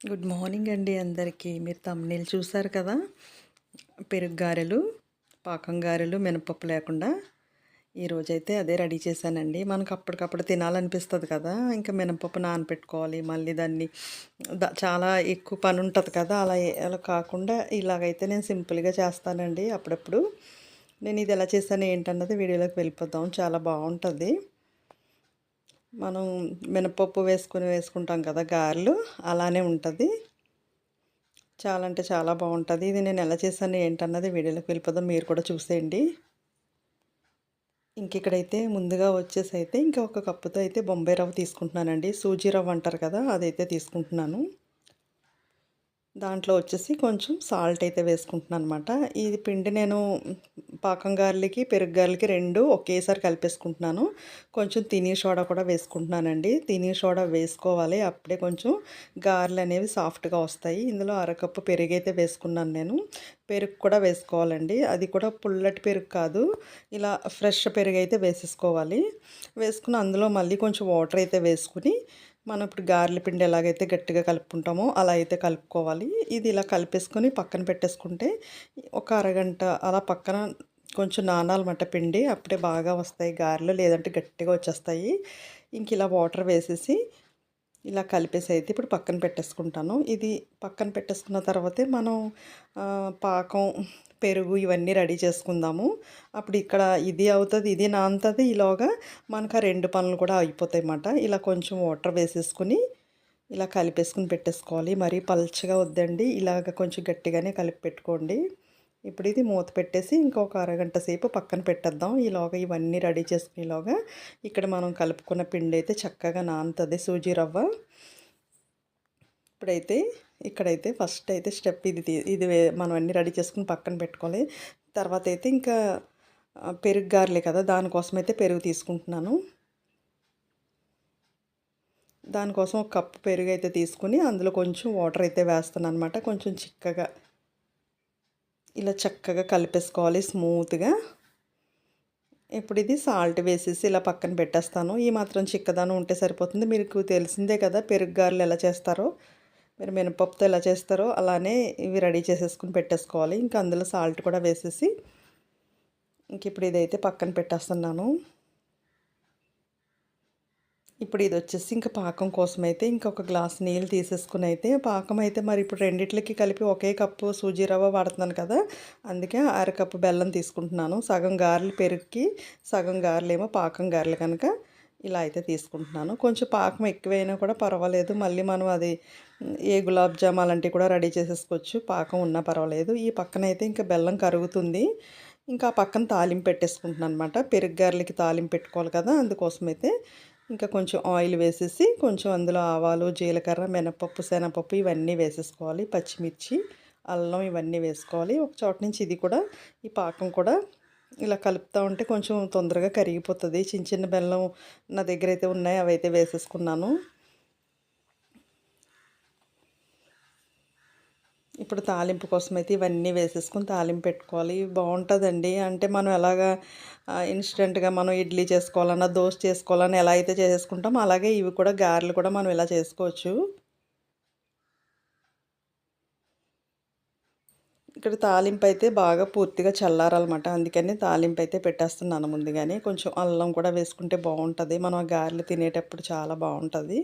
Good morning అండి అందరికీ. మీరు తమ్నీళ్ళు చూసారు కదా? పెరుగు గారెలు పాకం గారెలు మినపప్పు లేకుండా. ఈరోజైతే అదే రెడీ చేశానండి. మనకు అప్పటికప్పుడు తినాలనిపిస్తుంది కదా? ఇంకా మినపప్పు నానపెట్టుకోవాలి. మళ్ళీ దాన్ని చాలా ఎక్కువ పని ఉంటుంది కదా? అలా అలా కాకుండా ఇలాగైతే నేను సింపుల్గా చేస్తానండి అప్పుడప్పుడు. నేను ఇది ఎలా చేశాను ఏంటన్నది వీడియోలోకి వెళ్ళిపోతాం చాలా బాగుంటుంది. మనం మినపప్పు వేసుకుని వేసుకుంటాం కదా గారెలు అలానే ఉంటుంది. చాలా అంటే చాలా బాగుంటుంది. ఇది నేను ఎలా చేశాను ఏంటన్నది వీడియోలోకి వెళ్ళిపోదాం. మీరు కూడా చూసేయండి. ఇంక ఇక్కడైతే ముందుగా వచ్చేసి అయితే ఇంకా ఒక కప్పుతో అయితే బొంబాయి రవ్వ తీసుకుంటున్నానండి. సూజీ రవ్వ అంటారు కదా అదైతే తీసుకుంటున్నాను. దాంట్లో వచ్చేసి కొంచెం సాల్ట్ అయితే వేసుకుంటున్నాను అనమాట ఈ పిండి నేను పాకం గార్లకి పెరుగు గార్లకి రెండు ఒకేసారి కలిపేసుకుంటున్నాను. కొంచెం తిని సోడా కూడా వేసుకుంటున్నానండి. తిని సోడా వేసుకోవాలి. అప్పుడే కొంచెం గారెలు అనేవి సాఫ్ట్గా వస్తాయి. ఇందులో అరకప్పు పెరుగు అయితే వేసుకున్నాను నేను. పెరుగు కూడా వేసుకోవాలండి. అది కూడా పుల్లటి పెరుగు కాదు. ఇలా ఫ్రెష్ పెరుగు అయితే వేసేసుకోవాలి. వేసుకుని అందులో మళ్ళీ కొంచెం వాటర్ అయితే వేసుకుని మనం ఇప్పుడు గారెల పిండి ఎలాగైతే గట్టిగా కలుపుకుంటామో అలా అయితే కలుపుకోవాలి. ఇది ఇలా కలిపేసుకొని పక్కన పెట్టేసుకుంటే ఒక అరగంట అలా పక్కన కొంచెం నానాలన్నమాట పిండి అప్పుడే బాగా వస్తాయి గారెలు లేదంటే గట్టిగా వచ్చేస్తాయి. ఇంక ఇలా వాటర్ వేసేసి ఇలా కలిపేసి అయితే ఇప్పుడు పక్కన పెట్టేసుకుంటాను. ఇది పక్కన పెట్టేసుకున్న తర్వాతే మనం పాకం పెరుగు ఇవన్నీ రెడీ చేసుకుందాము. అప్పుడు ఇక్కడ ఇది అవుతుంది ఇది నానుతుంది ఈలోగా మనకు ఆ రెండు పనులు కూడా అయిపోతాయి అన్నమాట ఇలా కొంచెం వాటర్ వేసేసుకుని ఇలా కలిపేసుకుని పెట్టేసుకోవాలి. మరీ పల్చగా వద్దండి. ఇలాగ కొంచెం గట్టిగానే కలిపి పెట్టుకోండి. ఇప్పుడు ఇది మూత పెట్టేసి ఇంకొక అరగంట సేపు పక్కన పెట్టేద్దాం. ఈలోగా ఇవన్నీ రెడీ చేసుకునేలోగా ఇక్కడ మనం కలుపుకున్న పిండి అయితే చక్కగా నానుతుంది సూజీ రవ్వ. ఇప్పుడైతే ఇక్కడైతే ఫస్ట్ అయితే స్టెప్ ఇది ఇది మనం అన్నీ రెడీ చేసుకుని పక్కన పెట్టుకోవాలి. తర్వాత అయితే ఇంకా పెరుగు గారెలే కదా దానికోసం అయితే పెరుగు తీసుకుంటున్నాను. దానికోసం ఒక కప్పు పెరుగు అయితే తీసుకుని అందులో కొంచెం వాటర్ అయితే వేస్తాను అనమాట కొంచెం చిక్కగా. ఇలా చక్కగా కలిపేసుకోవాలి స్మూత్గా. ఇప్పుడు ఇది సాల్ట్ వేసేసి ఇలా పక్కన పెట్టేస్తాను. ఈ మాత్రం చిక్కదనం ఉంటే సరిపోతుంది. మీకు తెలిసిందే కదా పెరుగు గారెలు ఎలా చేస్తారో. మీరు మినపప్పుతో ఎలా చేస్తారో అలానే ఇవి రెడీ చేసేసుకుని పెట్టేసుకోవాలి. ఇంకా అందులో సాల్ట్ కూడా వేసేసి ఇంక ఇప్పుడు ఇదైతే పక్కన పెట్టేస్తున్నాను. ఇప్పుడు ఇది వచ్చేసి ఇంకా పాకం కోసం అయితే ఇంకొక గ్లాస్ నీళ్ళు తీసేసుకుని అయితే పాకం అయితే మరి ఇప్పుడు రెండిట్లకి కలిపి ఒకే కప్పు సూజీ రవ్వ వాడుతున్నాను కదా అందుకే అరకప్పు బెల్లం తీసుకుంటున్నాను. సగం గారెలు పెరుగుకి సగం గారెలేమో పాకం గారెలు కనుక. ఇలా అయితే తీసుకుంటున్నాను. కొంచెం పాకం ఎక్కువైనా కూడా పర్వాలేదు. మళ్ళీ మనం అది ఏ గులాబ్ జామ్ అలాంటివి కూడా రెడీ చేసేసుకోవచ్చు. పాకం ఉన్నా పర్వాలేదు. ఈ పక్కన అయితే ఇంకా బెల్లం కరుగుతుంది. ఇంకా ఆ పక్కన తాలింపు పెట్టేసుకుంటున్నాను అనమాట పెరుగు గారెలకి తాలింపు పెట్టుకోవాలి కదా అందుకోసం అయితే ఇంకా కొంచెం ఆయిల్ వేసేసి కొంచెం అందులో ఆవాలు జీలకర్ర మినపప్పు శనగపప్పు ఇవన్నీ వేసేసుకోవాలి. పచ్చిమిర్చి అల్లం ఇవన్నీ వేసుకోవాలి. ఒక చోట నుంచి ఇది కూడా ఈ పాకం కూడా ఇలా కలుపుతూ ఉంటే కొంచెం తొందరగా కరిగిపోతుంది. చిన్న చిన్న బెల్లం నా దగ్గర అయితే ఉన్నాయి అవి అయితే వేసేసుకున్నాను. ఇప్పుడు తాలింపు కోసం అయితే ఇవన్నీ వేసేసుకుని తాలింపు పెట్టుకోవాలి. బాగుంటుందండి. అంటే మనం ఎలాగా ఇన్స్టెంట్గా మనం ఇడ్లీ చేసుకోవాలన్నా దోశ చేసుకోవాలన్నా ఎలా అయితే చేసుకుంటామో అలాగే ఇవి కూడా గారెలు కూడా మనం ఇలా చేసుకోవచ్చు. ఇక్కడ తాలింపు అయితే బాగా పూర్తిగా చల్లారనమాట అందుకని తాలింపు అయితే పెట్టేస్తున్నాను ముందుగానే. కొంచెం అల్లం కూడా వేసుకుంటే బాగుంటుంది. మనం గారెలు తినేటప్పుడు చాలా బాగుంటుంది.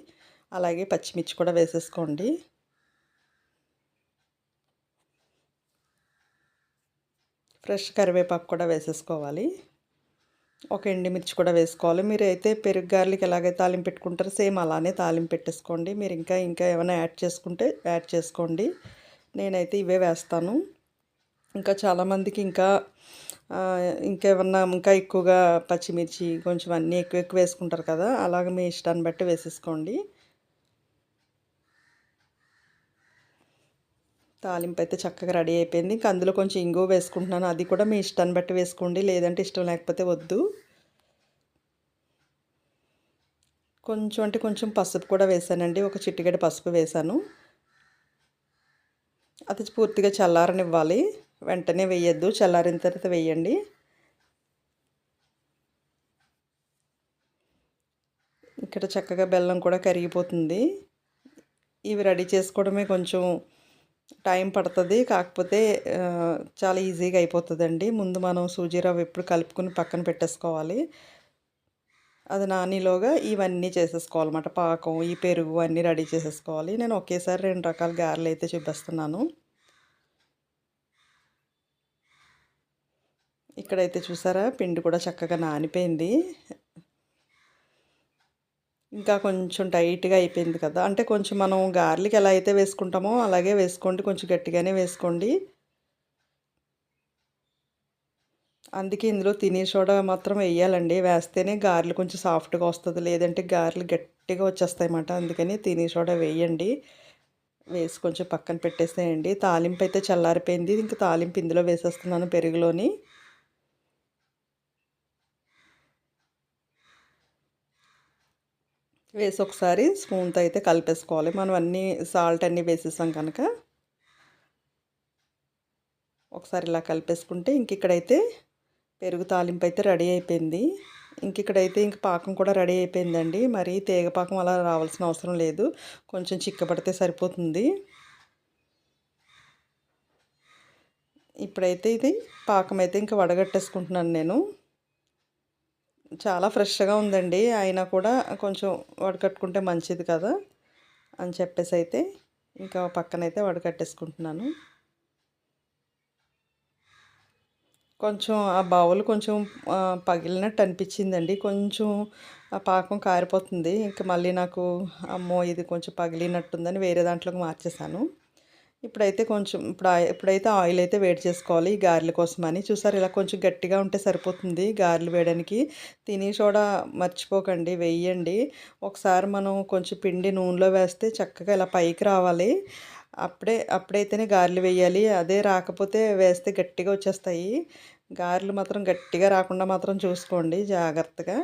అలాగే పచ్చిమిర్చి కూడా వేసేసుకోండి. ఫ్రెష్ కరివేపాకు కూడా వేసేసుకోవాలి. ఒక ఎండిమిర్చి కూడా వేసుకోవాలి. మీరు అయితే పెరుగు గారెలకి ఎలాగైతే తాలింపు పెట్టుకుంటారో సేమ్ అలానే తాలింపు పెట్టేసుకోండి. మీరు ఇంకా ఇంకా ఏమైనా యాడ్ చేసుకుంటే యాడ్ చేసుకోండి. నేనైతే ఇవే వేస్తాను. ఇంకా చాలామందికి ఇంకా ఇంకేమన్నా ఇంకా ఎక్కువగా పచ్చిమిర్చి కొంచెం అన్నీ ఎక్కువ ఎక్కువ వేసుకుంటారు కదా అలాగ మీ ఇష్టాన్ని బట్టి వేసేసుకోండి. తాలింపు అయితే చక్కగా రెడీ అయిపోయింది. ఇంకా అందులో కొంచెం ఇంగువ వేసుకుంటున్నాను. అది కూడా మీ ఇష్టాన్ని బట్టి వేసుకోండి. లేదంటే ఇష్టం లేకపోతే వద్దు. కొంచెం అంటే కొంచెం పసుపు కూడా వేసానండి. ఒక చిట్టిగడ్డ పసుపు వేసాను. అది పూర్తిగా చల్లారనివ్వాలి. వెంటనే వేయద్దు చల్లారిన తర్వాత వేయండి. ఇక్కడ చక్కగా బెల్లం కూడా కరిగిపోతుంది. ఇవి రెడీ చేసుకోవడమే కొంచెం టైం పడుతుంది కాకపోతే చాలా ఈజీగా అయిపోతుందండి. ముందు మనం సూజీ రవ్వ ఎప్పుడు కలుపుకుని పక్కన పెట్టేసుకోవాలి. అది నానిలోగా ఇవన్నీ చేసేసుకోవాలన్నమాట. పాకం ఈ పెరుగు అన్నీ రెడీ చేసేసుకోవాలి. నేను ఒకేసారి రెండు రకాల గారెలు అయితే చూపిస్తున్నాను. ఇక్కడైతే చూసారా పిండి కూడా చక్కగా నానిపోయింది. ఇంకా కొంచెం టైట్గా అయిపోయింది కదా. అంటే కొంచెం మనం గార్లిక్ ఎలా అయితే వేసుకుంటామో అలాగే వేసుకోండి కొంచెం గట్టిగానే వేసుకోండి. అందుకే ఇందులో తినే సోడా మాత్రం వేయాలండి. వేస్తేనే గారెలు కొంచెం సాఫ్ట్గా వస్తుంది లేదంటే గారెలు గట్టిగా వచ్చేస్తాయన్నమాట. అందుకని తినే సోడా వేయండి. వేసి కొంచెం పక్కన పెట్టేసేయండి. తాలింపు అయితే చల్లారిపోయింది. ఇంకా తాలింపు ఇందులో వేసేస్తున్నాను పెరుగులోని. వేసి ఒకసారి స్పూన్తో అయితే కలిపేసుకోవాలి. మనం అన్నీ సాల్ట్ అన్నీ వేసేసాం కనుక. ఒకసారి ఇలా కలిపేసుకుంటే ఇంక ఇక్కడైతే పెరుగు తాలింపు అయితే రెడీ అయిపోయింది. ఇంక ఇక్కడైతే ఇంక పాకం కూడా రెడీ అయిపోయిందండి. మరి తీగ పాకం అలా రావాల్సిన అవసరం లేదు. కొంచెం చిక్కబడితే సరిపోతుంది. ఇప్పుడైతే ఇది పాకం అయితే ఇంకా వడగట్టేసుకుంటున్నాను నేను. చాలా ఫ్రెష్గా ఉందండి. అయినా కూడా కొంచెం వడకట్టుకుంటే మంచిది కదా అని చెప్పేసి అయితే ఇంకా పక్కనైతే వడకట్టేసుకుంటున్నాను. కొంచెం ఆ బౌల్ కొంచెం పగిలినట్టు అనిపించిందండి. కొంచెం ఆ పాకం కారిపోతుంది. ఇంకా మళ్ళీ నాకు అమ్మో ఇది కొంచెం పగిలినట్టుందని వేరే దాంట్లోకి మార్చేసాను ఇప్పుడైతే కొంచెం ఇప్పుడు ఇప్పుడైతే ఆయిల్ అయితే వేడి చేసుకోవాలి గారెల కోసమని. చూసారు ఇలా కొంచెం గట్టిగా ఉంటే సరిపోతుంది గారెలు వేయడానికి. తిని సోడా మర్చిపోకండి వేయండి. ఒకసారి మనం కొంచెం పిండి నూనెలో వేస్తే చక్కగా ఇలా పైకి రావాలి. అప్పుడే అప్పుడైతేనే గారెలు వేయాలి. అదే రాకపోతే వేస్తే గట్టిగా వచ్చేస్తాయి. గారెలు మాత్రం గట్టిగా రాకుండా మాత్రం చూసుకోండి జాగ్రత్తగా.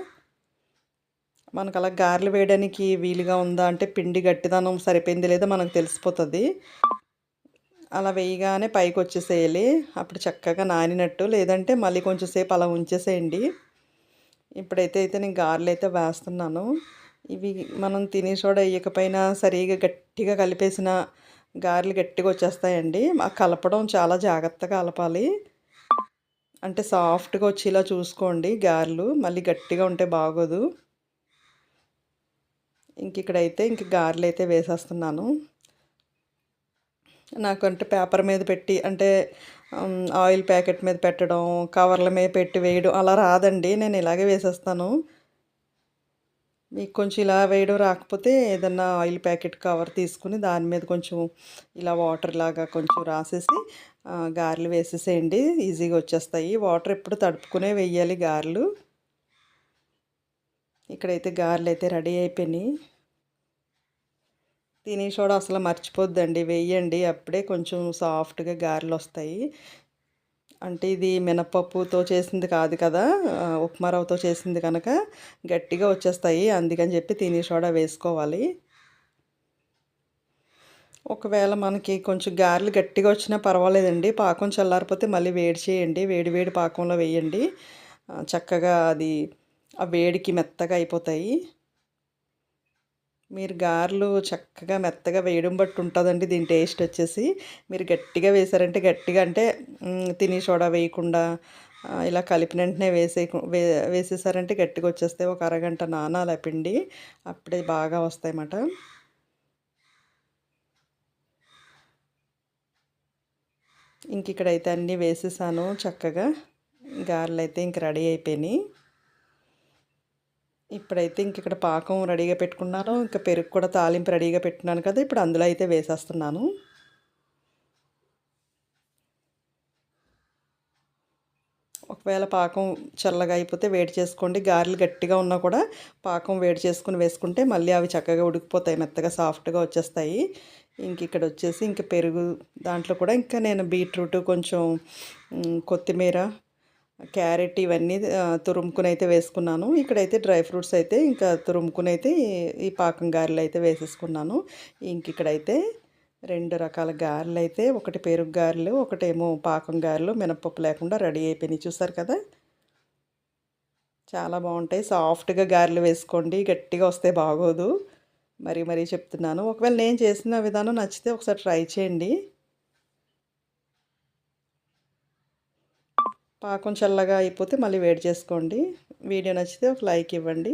మనకు అలా గారెలు వేయడానికి వీలుగా ఉందా అంటే పిండి గట్టిదనం సరిపోయింది లేదా మనకు తెలిసిపోతుంది. అలా వేయగానే పైకి వచ్చేసేయాలి అప్పుడు చక్కగా నానినట్టు. లేదంటే మళ్ళీ కొంచెం సేపు అలా ఉంచేసేయండి. ఇప్పుడైతే అయితే నేను గారెలు అయితే వేస్తున్నాను. ఇవి మనం తినే చోడ వేయకపోయినా సరిగా గట్టిగా కలిపేసిన గారెలు గట్టిగా వచ్చేస్తాయండి. ఆ కలపడం చాలా జాగ్రత్తగా కలపాలి. అంటే సాఫ్ట్గా వచ్చేలా చూసుకోండి గారెలు. మళ్ళీ గట్టిగా ఉంటే బాగోదు. ఇంక ఇక్కడైతే ఇంక గారెలు అయితే వేసేస్తున్నాను. నాకు అంటే పేపర్ మీద పెట్టి అంటే ఆయిల్ ప్యాకెట్ మీద పెట్టడం కవర్ల మీద పెట్టి వేయడం అలా రాదండి. నేను ఇలాగే వేసేస్తాను. మీకు కొంచెం ఇలా వేయడం రాకపోతే ఏదన్నా ఆయిల్ ప్యాకెట్ కవర్ తీసుకుని దాని మీద కొంచెం ఇలా వాటర్ లాగా కొంచెం రాసేసి గారెలు వేసేసేయండి. ఈజీగా వచ్చేస్తాయి. వాటర్ ఎప్పుడు తడుపుకునే వేయాలి గారెలు. ఇక్కడైతే గారెలు అయితే రెడీ అయిపోయినాయి. తిని సోడా అసలు మర్చిపోద్దండి. వేయండి. అప్పుడే కొంచెం సాఫ్ట్గా గారెలు వస్తాయి అంటే ఇది మినపప్పుతో చేసింది కాదు కదా. ఉప్మా రవ్వతో చేసింది కనుక గట్టిగా వచ్చేస్తాయి. అందుకని చెప్పి తినే సోడా వేసుకోవాలి. ఒకవేళ మనకి కొంచెం గారెలు గట్టిగా వచ్చినా పర్వాలేదండి. పాకం చల్లారిపోతే మళ్ళీ వేడి చేయండి. వేడి వేడి పాకంలో వేయండి. చక్కగా అది ఆ వేడికి మెత్తగా అయిపోతాయి. మీరు గారెలు చక్కగా మెత్తగా వేయడం బట్టి ఉంటుందండి. దీని టేస్ట్ వచ్చేసి మీరు గట్టిగా వేసారంటే గట్టిగా అంటే తిని సోడా వేయకుండా ఇలా కలిపిన వెంటనే వేసే వే వేసేసారంటే గట్టిగా వచ్చేస్తే ఒక అరగంట నానాల పిండి అప్పుడే బాగా వస్తాయన్నమాట. ఇంక ఇక్కడైతే అన్నీ వేసేసాను చక్కగా. గారెలు అయితే ఇంక రెడీ అయిపోయినాయి. ఇప్పుడైతే ఇంక ఇక్కడ పాకం రెడీగా పెట్టుకున్నాను. ఇంకా పెరుగు కూడా తాలింపు రెడీగా పెట్టినాను కదా. ఇప్పుడు అందులో అయితే వేసేస్తున్నాను. ఒకవేళ పాకం చల్లగా అయిపోతే వేడి చేసుకోండి. గారెలు గట్టిగా ఉన్నా కూడా పాకం వేడి చేసుకుని వేసుకుంటే మళ్ళీ అవి చక్కగా ఉడికిపోతాయి. మెత్తగా సాఫ్ట్గా వచ్చేస్తాయి. ఇంక ఇక్కడ వచ్చేసి ఇంక పెరుగు దాంట్లో కూడా ఇంకా నేను బీట్రూట్ కొంచెం కొత్తిమీర క్యారెట్ ఇవన్నీ తురుముకుని అయితే వేసుకున్నాను. ఇక్కడైతే డ్రై ఫ్రూట్స్ అయితే ఇంకా తురుముకుని అయితే ఈ పాకం గారెలు అయితే వేసేసుకున్నాను. ఇంక ఇక్కడైతే రెండు రకాల గారెలు అయితే ఒకటి పెరుగు గారెలు ఒకటేమో పాకం గారెలు మినపప్పు లేకుండా రెడీ అయిపోయినాయి. చూసారు కదా? చాలా బాగుంటాయి. సాఫ్ట్గా గారెలు వేసుకోండి. గట్టిగా వస్తే బాగోదు. మరీ మరీ చెప్తున్నాను. ఒకవేళ నేను చేసిన విధానం నచ్చితే ఒకసారి ట్రై చేయండి. పాకం చల్లగా అయిపోతే మళ్ళీ వేడి చేసుకోండి. వీడియో నచ్చితే ఒక లైక్ ఇవ్వండి.